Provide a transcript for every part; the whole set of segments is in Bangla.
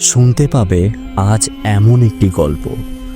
শুনতে পাবে আজ এমন একটি গল্প,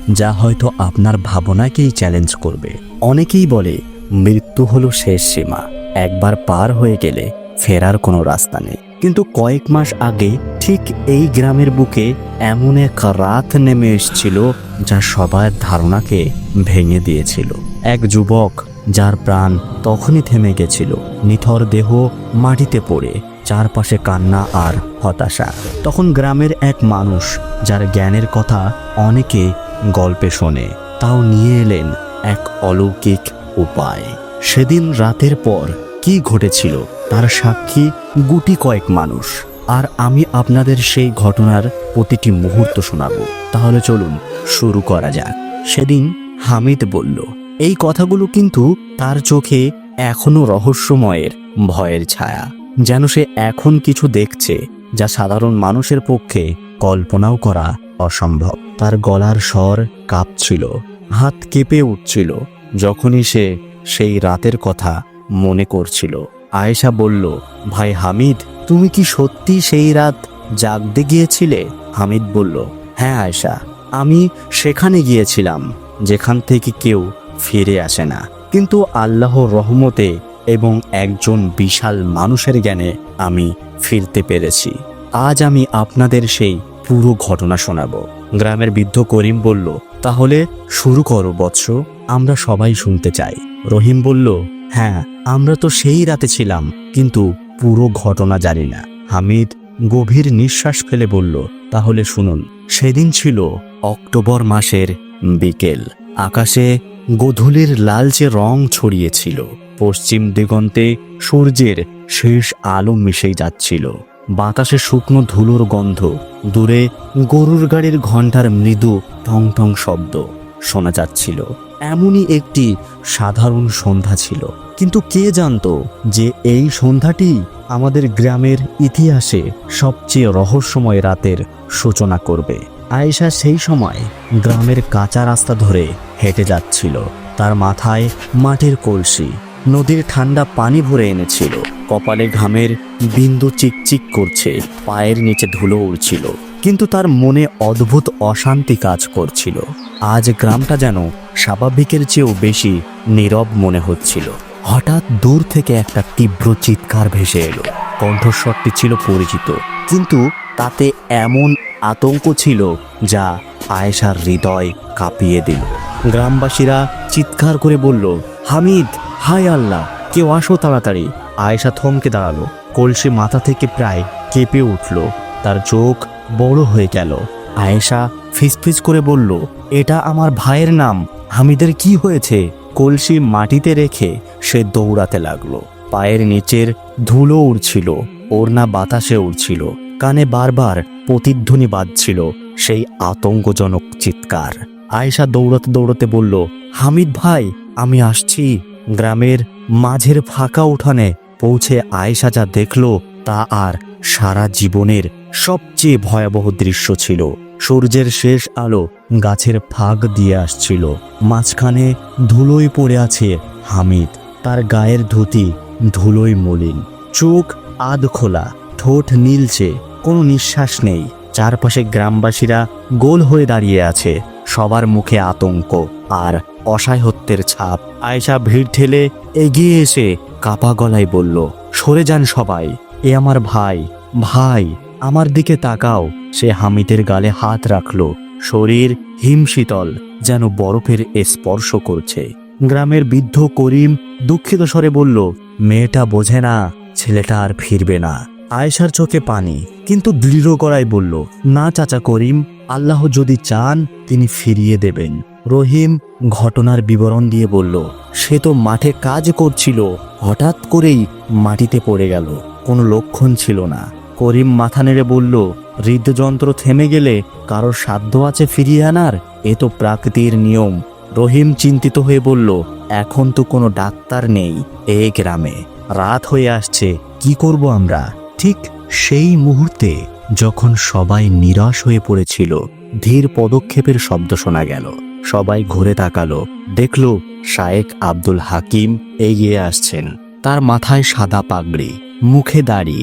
যা হয়তো আপনার ভাবনাকেই চ্যালেঞ্জ করবে। অনেকেই বলে, মৃত্যু হলো শেষ সীমা, একবার পার হয়ে গেলে ফেরার কোনো রাস্তা নেই। কিন্তু কয়েক মাস আগে ঠিক এই গ্রামের বুকে এমন এক রাত নেমে এসেছিল, যা সবার ধারণাকে ভেঙে দিয়েছিল। এক যুবক, যার প্রাণ তখনই থেমে গেছিল, নিথর দেহ মাটিতে পড়ে। চারপাশে কান্না আর হতাশা। তখন গ্রামের এক মানুষ, যার জ্ঞানের কথা অনেকে গল্পে শোনে, তাও নিয়ে এলেন এক অলৌকিক উপায়। সেদিন রাতের পর কি ঘটেছিল, তার সাক্ষী গুটি কয়েক মানুষ। আর আমি আপনাদের সেই ঘটনার প্রতিটি মুহূর্ত শোনাবো। তাহলে চলুন শুরু করা যাক। সেদিন হামিদ বলল, এই কথাগুলো কিন্তু তার চোখে এখনও রহস্যময়ের, ভয়ের ছায়া। যেন সে এখন কিছু দেখছে যা সাধারণ মানুষের পক্ষে কল্পনাও করা অসম্ভব। তার গলার স্বর কাঁপছিল, হাত কেঁপে উঠছিল, যখনই সে সেই রাতের কথা মনে করছিল। আয়েশা বলল, ভাই হামিদ, তুমি কি সত্যি সেই রাত জাগতে গিয়েছিলে? হামিদ বলল হ্যাঁ আয়েশা, আমি সেখানে গিয়েছিলাম, যেখান থেকে কেউ ফিরে আসে না। কিন্তু আল্লাহর রহমতে এবং একজন বিশাল মানুষের জ্ঞানে আমি ফিরতে পেরেছি। আজ আমি আপনাদের সেই পুরো ঘটনা শোনাবো। গ্রামের বৃদ্ধ করিম বলল, তাহলে শুরু করো বৎস, আমরা সবাই শুনতে চাই। রহিম বলল হ্যাঁ আমরা তো সেই রাতে ছিলাম, কিন্তু পুরো ঘটনা জানি না। হামিদ গভীর নিঃশ্বাস ফেলে বলল, তাহলে শুনুন, সেদিন ছিল অক্টোবর মাসের বিকেল। আকাশে গোধূলির লালচে রং ছড়িয়েছিল। পশ্চিম দিগন্তে সূর্যের শেষ আলো মিশেই যাচ্ছিল। বাতাসে শুকনো ধুলোর গন্ধ, দূরে গরুর গাড়ির ঘণ্টার মৃদু টং টং শব্দ শোনা যাচ্ছিল। এমনই একটি সাধারণ সন্ধ্যা ছিল। কিন্তু কে জানতো যে এই সন্ধ্যাটি আমাদের গ্রামের ইতিহাসে সবচেয়ে রহস্যময় রাতের সূচনা করবে। আয়েশা সেই সময় গ্রামের কাঁচা রাস্তা ধরে হেঁটে যাচ্ছিল। তার মাথায় মাটির কলসি নদীর ঠান্ডা পানি ভরে এনেছিল। কপালে ঘামের বিন্দু চিকচিক করছে, পায়ের নিচে ধুলো উড়ছিল, কিন্তু তার মনে অদ্ভুত অশান্তি কাজ করছিল। আজ গ্রামটা যেন স্বাভাবিকের চেয়েও বেশি নীরব মনে হচ্ছিল। হঠাৎ দূর থেকে একটা তীব্র চিৎকার ভেসে এলো। কণ্ঠস্বরটি ছিল পরিচিত, কিন্তু তাতে এমন আতঙ্ক ছিল যা আয়েশার হৃদয় কাঁপিয়ে দিল। গ্রামবাসীরা চিৎকার করে বলল, হামিদ হায় আল্লাহ, কেউ আসো তাড়াতাড়ি। আয়েশা থমকে দাঁড়াল। কলসি মাথা থেকে প্রায় কেঁপে উঠল। তার চোখ বড় হয়ে গেল। আয়েশা ফিসফিস করে বলল, এটা আমার ভাইয়ের নাম। হামিদের কি হয়েছে? কলসি মাটিতে রেখে সে দৌড়াতে লাগল। পায়ের নিচের ধুলো উড়ছিল, ওড়না বাতাসে উড়ছিল, কানে বারবার প্রতিধ্বনি বাজছিল সেই আতঙ্কজনক চিৎকার। আয়েশা দৌড়াতে দৌড়াতে বলল, হামিদ ভাই, আমি আসছি। গ্রামের মাঝের ফাঁকা উঠানে পৌঁছে আয়েশা যা দেখল তা আর সারা জীবনের সবচেয়ে ভয়াবহ দৃশ্য ছিল। সূর্যের শেষ আলো গাছের ফাঁক দিয়ে আসছিল। মাঝখানে ধুলোয় পড়ে আছে হামিদ। তার গায়ের ধুতি ধুলোয় মলিন। চোখ আধ খোলা, ঠোঁট নীলচে, কোনো নিঃশ্বাস নেই। চারপাশে গ্রামবাসীরা গোল হয়ে দাঁড়িয়ে আছে। সবার মুখে আতঙ্ক আর অসহায়ত্বের ছাপ। আয়েশা ভিড় ঠেলে এগিয়ে এসে কাপা গলায় বলল, সরে যান সবাই। এ আমার ভাই। ভাই, আমার দিকে তাকাও। সে হামিদের গালে হাত রাখল। শরীর হিমশীতল, যেন বরফের স্পর্শ করছে। গ্রামের বৃদ্ধ করিম দুঃখিত স্বরে বলল, মেয়েটা বোঝে না, ছেলেটা আর ফিরবে না। আয়েশার চোখে পানি, কিন্তু দৃঢ় গলায় বলল, না, চাচা করিম আল্লাহ যদি চান, তিনি ফিরিয়ে দেবেন। রহিম ঘটনার বিবরণ দিয়ে বলল, সে তো মাঠে কাজ করছিল। হঠাৎ করেই মাটিতে পড়ে গেল। কোনো লক্ষণ ছিল না। করিম মাথা নেড়ে বলল, হৃদযন্ত্র থেমে গেলে কারোর সাধ্য আছে ফিরিয়ে আনার? এ তো প্রাকৃতির নিয়ম। রহিম চিন্তিত হয়ে বলল, এখন তো কোনো ডাক্তার নেই এ গ্রামে। রাত হয়ে আসছে। কি করব আমরা? ঠিক সেই মুহূর্তে যখন সবাই নিরাশ হয়ে পড়েছিল, ধীর পদক্ষেপের শব্দ শোনা গেল। সবাই ঘুরে তাকালো, দেখল শায়েক আব্দুল হাকিম এগিয়ে আসছেন। তার মাথায় সাদা পাগড়ি, মুখে দাড়ি,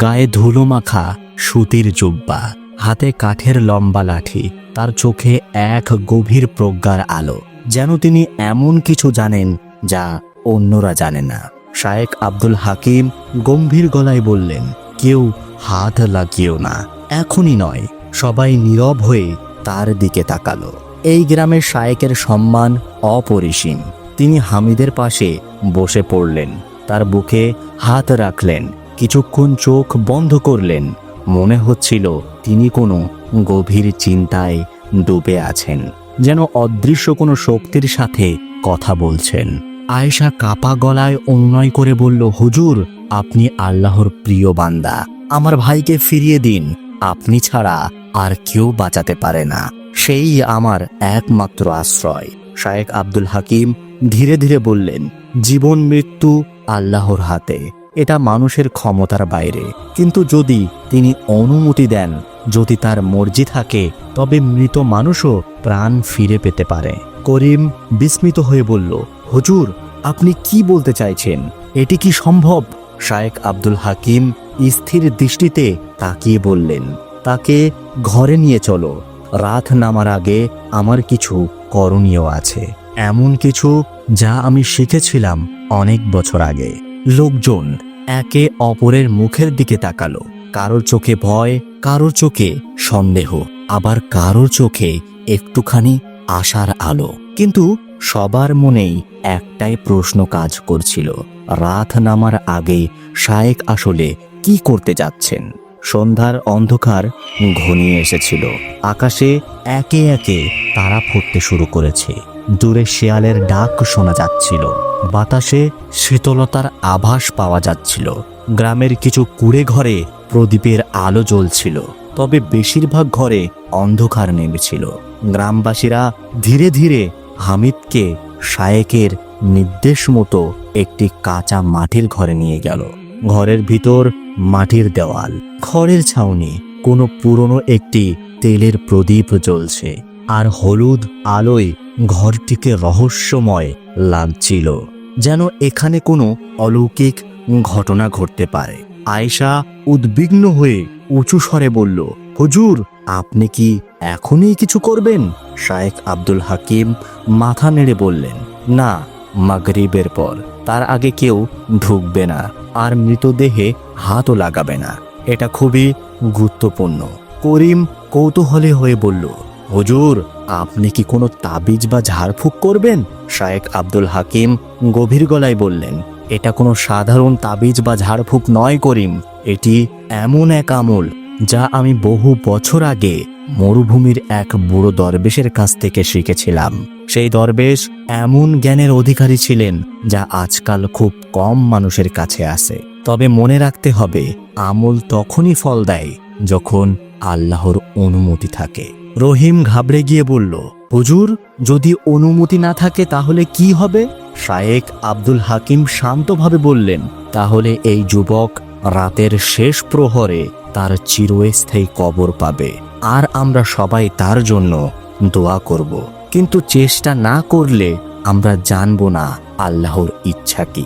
গায়ে ধুলো মাখা সুতির জুব্বা, হাতে কাঠের লম্বা লাঠি, তার চোখে এক গভীর প্রজ্ঞার আলো। যেন তিনি এমন কিছু জানেন যা অন্যরা জানে না। শায়েক আব্দুল হাকিম গম্ভীর গলায় বললেন, কেউ হাত লাগিয়েও না, এখনই নয়, সবাই নীরব হয়ে তার দিকে তাকালো। এই গ্রামের শায়েকের সম্মান অপরিসীম। তিনি হামিদের পাশে বসে পড়লেন, তার বুকে হাত রাখলেন, কিছুক্ষণ চোখ বন্ধ করলেন। মনে হচ্ছিল তিনি কোনো গভীর চিন্তায় ডুবে আছেন, যেন অদৃশ্য কোনো শক্তির সাথে কথা বলছেন। আয়েশা কাপা গলায় অনুনয় করে বলল, হুজুর, আপনি আল্লাহর প্রিয় বান্দা। আমার ভাইকে ফিরিয়ে দিন। আপনি ছাড়া আর কেউ বাঁচাতে পারে না। সেই আমার একমাত্র আশ্রয়। শায়েক আব্দুল হাকিম ধীরে ধীরে বললেন, জীবন, মৃত্যু আল্লাহর হাতে। এটা মানুষের ক্ষমতার বাইরে। কিন্তু যদি তিনি অনুমতি দেন, যদি তার মর্জি থাকে, তবে মৃত মানুষও প্রাণ ফিরে পেতে পারে। করিম বিস্মিত হয়ে বলল, হুজুর, আপনি কি বলতে চাইছেন? এটি কি সম্ভব? শায়েক আব্দুল হাকিম স্থির দৃষ্টিতে তাকিয়ে বললেন, তাকে ঘরে নিয়ে চলো। রাত নামার আগে আমার কিছু করণীয় আছে। এমন কিছু যা আমি শিখেছিলাম অনেক বছর আগে। লোকজন একে অপরের মুখের দিকে তাকালো। কারোর চোখে ভয়, কারোর চোখে সন্দেহ, আবার কারোর চোখে একটুখানি আশার আলো। কিন্তু সবার মনেই একটাই প্রশ্ন কাজ করছিল। রাত নামার আগে শায়েক আসলে কি করতে যাচ্ছেন? সন্ধ্যার অন্ধকার ঘনিয়ে এসেছিল। আকাশে একে একে তারা ফুটতে শুরু করেছে। দূরে শেয়ালের ডাক শোনা যাচ্ছিল। বাতাসে শীতলতার আভাস পাওয়া যাচ্ছিল। গ্রামের কিছু কুড়ে ঘরে প্রদীপের আলো জ্বলছিল। তবে বেশিরভাগ ঘরে অন্ধকার নেমেছিল। গ্রামবাসীরা ধীরে ধীরে হামিদকে শায়েকের নির্দেশ মতো একটি কাঁচা মাটির ঘরে নিয়ে গেল। ঘরের ভিতর মাটির দেওয়াল, খড়ের ছাউনি, কোনো পুরনো একটি তেলের প্রদীপ জ্বলছে, আর হলুদ আলোয় ঘরটিকে রহস্যময় লাগছিল, যেন এখানে কোনো অলৌকিক ঘটনা ঘটতে পারে। আয়েশা উদ্বিগ্ন হয়ে উঁচু স্বরে বলল, হুজুর, আপনি কি এখনই কিছু করবেন? শায়েখ আব্দুল হাকিম মাথা নেড়ে বললেন, না। মাগরিবের পর। তার আগে কেউ ঢুকবে না, আর মৃতদেহে হাতও লাগাবে না। এটা খুবই গুরুত্বপূর্ণ। করিম কৌতূহলী হয়ে বলল, হুজুর, আপনি কি কোনো তাবিজ বা ঝাড়ফুঁক করবেন? শায়েক আব্দুল হাকিম গভীর গলায় বললেন, এটা কোনো সাধারণ তাবিজ বা ঝাড়ফুঁক নয় করিম। এটি এমন এক আমল যা আমি বহু বছর আগে মরুভূমির এক বুড়ো দরবেশের কাছ থেকে শিখেছিলাম। সেই দরবেশ এমন জ্ঞানের অধিকারী ছিলেন যা আজকাল খুব কম মানুষের কাছে আসে তবে মনে রাখতে হবে, আমল তখনই ফল দেয় যখন আল্লাহর অনুমতি থাকে। রহিম ঘাবড়ে গিয়ে বলল, হুজুর, যদি অনুমতি না থাকে তাহলে কি হবে? শায়েক আব্দুল হাকিম শান্তভাবে বললেন, তাহলে এই যুবক রাতের শেষ প্রহরে তার চিরস্থায়ী কবর পাবে। আর আমরা সবাই তার জন্য দোয়া করব। কিন্তু চেষ্টা না করলে আমরা জানব না আল্লাহর ইচ্ছা কি।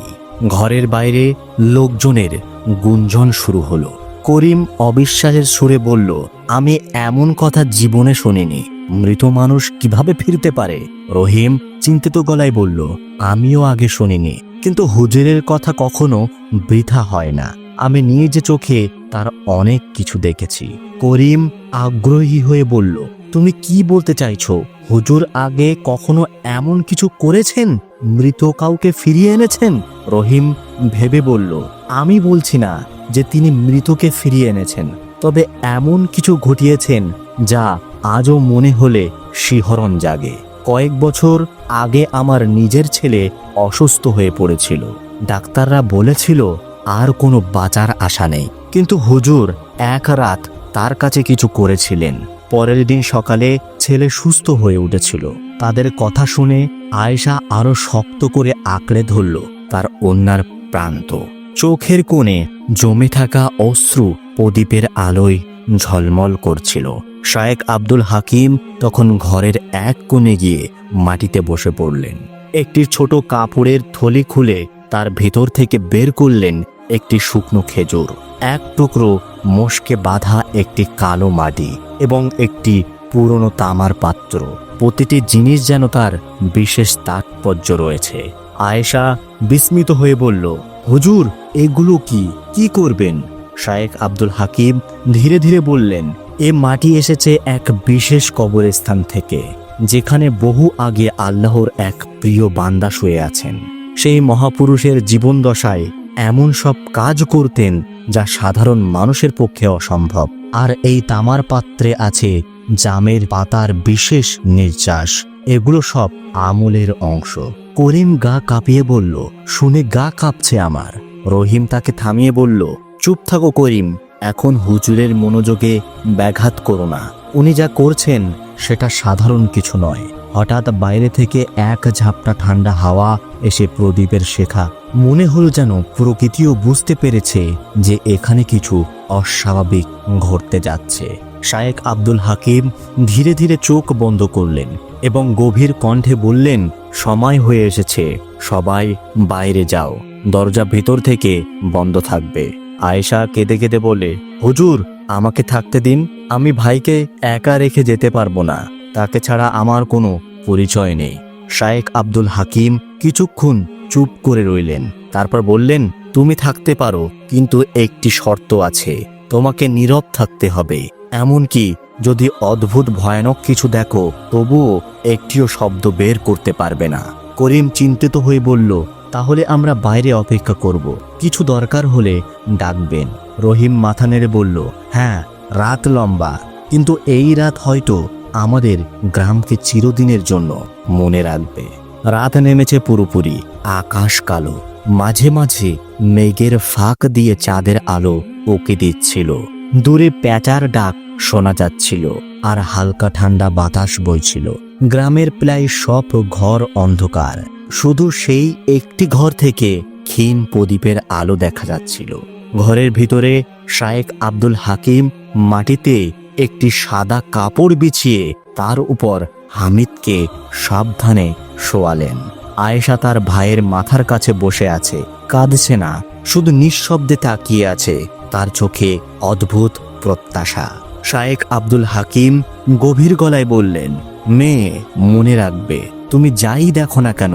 ঘরের বাইরে লোকজনের গুঞ্জন শুরু হলো। করিম অবিশ্বাসের সুরে বলল, আমি এমন কথা জীবনে শুনিনি। মৃত মানুষ কীভাবে ফিরতে পারে? রহিম চিন্তিত গলায় বলল, আমিও আগে শুনিনি। কিন্তু হুজুরের কথা কখনো বৃথা হয় না। আমি নিজে চোখে তার অনেক কিছু দেখেছি। করিম আগ্রহী হয়ে বলল, তুমি কি বলতে চাইছো? হুজুর আগে কখনো এমন কিছু করেছেন? মৃত কাউকে ফিরিয়ে এনেছেন? রহিম ভেবে বলল, আমি বলছি না যে তিনি মৃতকে ফিরিয়ে এনেছেন, তবে এমন কিছু ঘটিয়েছেন যা আজও মনে হলে শিহরণ জাগে। কয়েক বছর আগে আমার নিজের ছেলে অসুস্থ হয়ে পড়েছিল। ডাক্তাররা বলেছিল আর কোনো বাঁচার আশা নেই। কিন্তু হুজুর এক রাত তার কাছে কিছু করেছিলেন। পরের দিন সকালে ছেলে সুস্থ হয়ে উঠেছিল। তাদের কথা শুনে আয়েশা আরও শক্ত করে আঁকড়ে ধরল তার অন্যার প্রান্ত। চোখের কোণে জমে থাকা অশ্রু প্রদীপের আলোয় ঝলমল করছিল। শায়েক আব্দুল হাকিম তখন ঘরের এক কোণে গিয়ে মাটিতে বসে পড়লেন। একটি ছোট কাপড়ের থলি খুলে তার ভেতর থেকে বের করলেন একটি শুকনো খেজুর, এক টুকরো মোষকে বাঁধা একটি কালো মাটি এবং একটি পুরনো তামার পাত্র। প্রতিটি জিনিস যেন তার বিশেষ তাৎপর্য রয়েছে। আয়েশা বিস্মিত হয়ে বলল, হুজুর, এগুলো কি? কি করবেন? শায়েখ আব্দুল হাকিম ধীরে ধীরে বললেন, এ মাটি এসেছে এক বিশেষ কবরস্থান থেকে, যেখানে বহু আগে আল্লাহর এক প্রিয় বান্দা শুয়ে আছেন। সেই মহাপুরুষের জীবন দশায় এমন সব কাজ করতেন যা সাধারণ মানুষের পক্ষে অসম্ভব। আর এই তামার পাত্রে আছে জামের পাতার বিশেষ নির্যাস। এগুলো সব আমলের অংশ। করিম গা কাঁপিয়ে বলল, শুনে গা কাঁপছে আমার। রহিম তাকে থামিয়ে বলল, চুপ থাকো করিম, এখন হুজুরের মনোযোগে ব্যাঘাত করো না। উনি যা করছেন, সেটা সাধারণ কিছু নয়। হঠাৎ বাইরে থেকে এক ঝাপটা ঠান্ডা হাওয়া এসে প্রদীপের শেখা। মনে হলো যেন প্রকৃতিও বুঝতে পেরেছে যে এখানে কিছু অস্বাভাবিক ঘটতে যাচ্ছে। শায়েক আব্দুল হাকিম ধীরে ধীরে চোখ বন্ধ করলেন এবং গভীর কণ্ঠে বললেন, সময় হয়ে এসেছে, সবাই বাইরে যাও। দরজা ভেতর থেকে বন্ধ থাকবে। আয়েশা কেঁদে কেঁদে বলে, হুজুর, আমাকে থাকতে দিন। আমি ভাইকে একা রেখে যেতে পারব না। তাকে ছাড়া আমার কোনো পরিচয় নেই। শায়েক আব্দুল হাকিম কিছুক্ষণ চুপ করে রইলেন। তারপর বললেন, তুমি থাকতে পারো, কিন্তু একটি শর্ত আছে। তোমাকে নীরব থাকতে হবে। এমনকি যদি অদ্ভুত, ভয়ানক কিছু দেখো, তবুও একটিও শব্দ বের করতে পারবে না। করিম চিন্তিত হয়ে বলল, তাহলে আমরা বাইরে অপেক্ষা করব। কিছু দরকার হলে ডাকবেন। রহিম মাথা নেড়ে বলল হ্যাঁ রাত লম্বা। কিন্তু এই রাত হয়তো আমাদের গ্রামকে চিরদিনের জন্য মনে রাখবে। রাত নেমেছে পুরোপুরি, আকাশ কালো। মাঝে মাঝে মেঘের ফাঁক দিয়ে চাঁদের আলো ওকে দিচ্ছিল। দূরে প্যাঁচার ডাক শোনা যাচ্ছিল আর হালকা ঠান্ডা বাতাস বইছিল। গ্রামের প্রায় সব ঘর অন্ধকার। শুধু সেই একটি ঘর থেকে ক্ষীণ প্রদীপের আলো দেখা যাচ্ছিল। ঘরের ভিতরে শায়েক আব্দুল হাকিম মাটিতে একটি সাদা কাপড় বিছিয়ে তার উপর হামিদকে সাবধানে শোয়ালেন। আয়েশা তার ভাইয়ের মাথার কাছে বসে আছে, কাঁদছে না, শুধু নিঃশব্দে তাকিয়ে আছে তার চোখে অদ্ভুত প্রত্যাশা। শায়েক আব্দুল হাকিম গভীর গলায় বললেন, মেয়ে, মনে রাখবে, তুমি যাই দেখো না কেন,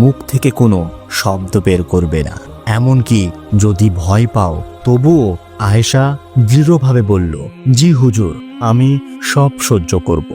মুখ থেকে কোনো শব্দ বের করবে না। এমনকি যদি ভয় পাও, তবুও আয়েশা দৃঢ়ভাবে বলল জি হুজুর আমি সব সহ্য করব।